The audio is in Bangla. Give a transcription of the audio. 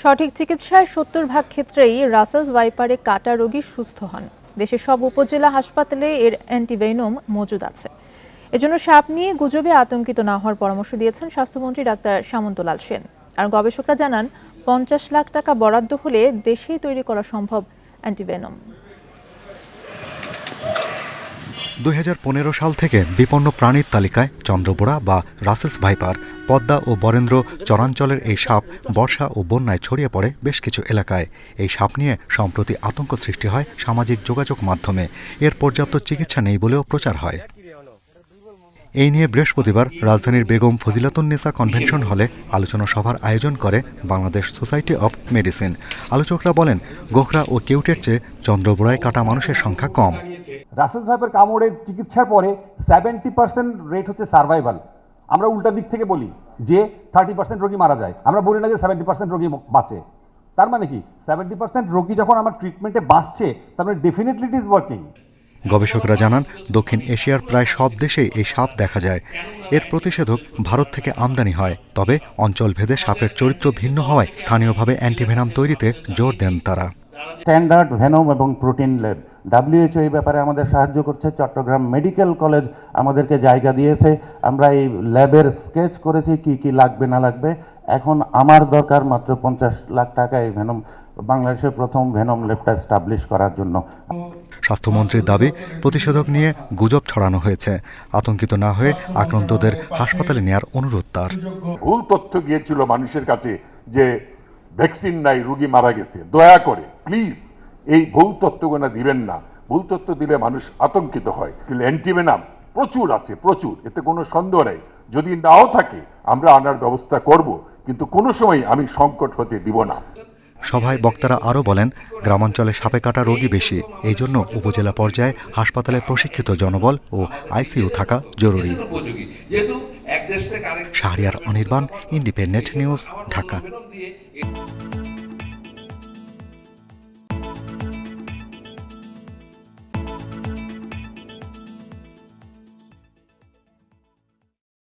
সঠিক চিকিৎসায় সত্তর ভাগ ক্ষেত্রেই রাসেলস ভাইপারে কাটা রোগী সুস্থ হন। দেশের সব উপজেলা হাসপাতালে এর অ্যান্টিভেনম মজুদ আছে। এজন্য সাপ নিয়ে গুজবে আতঙ্কিত না হওয়ার পরামর্শ দিয়েছেন স্বাস্থ্যমন্ত্রী ডাক্তার সামন্তলাল সেন। আর গবেষকরা জানান, পঞ্চাশ লাখ টাকা বরাদ্দ হলে দেশেই তৈরি করা সম্ভব অ্যান্টিভেনম দু হাজার পনেরো সাল থেকে বিপন্ন প্রাণীর তালিকায় চন্দ্রবোড়া বা রাসেলস ভাইপার পদ্মা ও বরেন্দ্র চরাঞ্চলের এই সাপ বর্ষা ও বন্যায় ছড়িয়ে পড়ে বেশ কিছু এলাকায়। এই সাপ নিয়ে সম্প্রতি আতঙ্ক সৃষ্টি হয় সামাজিক যোগাযোগ মাধ্যমে। এর পর্যাপ্ত চিকিৎসা নেই বলেও প্রচার হয়। এই নিয়ে বৃহস্পতিবার রাজধানীর বেগম ফজিলাতুন্নেসা কনভেনশন হলে আলোচনা সভার আয়োজন করে বাংলাদেশ সোসাইটি অব মেডিসিন। আলোচকরা বলেন, গোখরা ও কেউটের চেয়ে চন্দ্রবোড়ায় কাটা মানুষের সংখ্যা কম। রাসেল সাহেবের কামড়ের চিকিৎসার পরে সেভেন্টি পার্সেন্ট রেট হচ্ছে সার্ভাইভাল আমরা উল্টা দিক থেকে বলি যে থার্টি পার্সেন্ট রোগী মারা যায় আমরা বলি না যে সেভেন্টি পার্সেন্ট রোগী বাঁচে। তার মানে কি? সেভেন্টি পার্সেন্ট রোগী যখন আমার ট্রিটমেন্টে বাঁচছে তার মানে ডেফিনেটলি ইট ইজ ওয়ার্কিং গবেষকরা জানান দক্ষিণ এশিয়ার প্রায় সব দেশেই এই সাপ দেখা যায়। এর প্রতিষেধক ভারত থেকে আমদানি হয় তবে অঞ্চলভেদে সাপের চরিত্র ভিন্ন হওয়ায় স্থানীয়ভাবে অ্যান্টিভেনাম তৈরিতে জোর দেন তারা। স্ট্যান্ডার্ড ভেনম এবং প্রোটিন ল্যাব ডাব্লিউএইচও এই ব্যাপারে আমাদের সাহায্য করছে চট্টগ্রাম মেডিকেল কলেজ আমাদেরকে জায়গা দিয়েছে। আমরা এই ল্যাবের স্কেচ করেছি কি কি লাগবে না লাগবে। এখন আমার দরকার মাত্র পঞ্চাশ লাখ টাকা এই ভেনম বাংলাদেশের প্রথম ভেনম ল্যাবটা স্টাবলিশ করার জন্য। স্বাস্থ্যমন্ত্রীর দাবি প্রতিষেধক নিয়ে গুজব ছড়ানো হয়েছে। আতঙ্কিত না হয়ে আক্রান্তদের হাসপাতালে নেয়ার অনুরোধ তার। ভুল তথ্য গিয়েছিল মানুষের কাছে যে ভ্যাকসিন নাই রুগী মারা গেছে। দয়া করে প্লিজ এই ভুল তথ্যগুলো দিবেন না। ভুল তথ্য দিলে মানুষ আতঙ্কিত হয়। কিন্তু অ্যান্টিভেনাম প্রচুর আছে, প্রচুর। এতে কোনো সন্দেহ নেই। যদি নাও থাকে, আমরা আনার ব্যবস্থা করব। কিন্তু কোনো সময় আমি সংকট হতে দিব না। সভায় বক্তারা আরও বলেন, গ্রামাঞ্চলে সাপে কাটা রোগী বেশি। এই জন্য উপজেলা পর্যায়ে হাসপাতালে প্রশিক্ষিত জনবল ও আইসিইউ থাকা জরুরি। Shahriar Anirban, Independent News, Dhaka.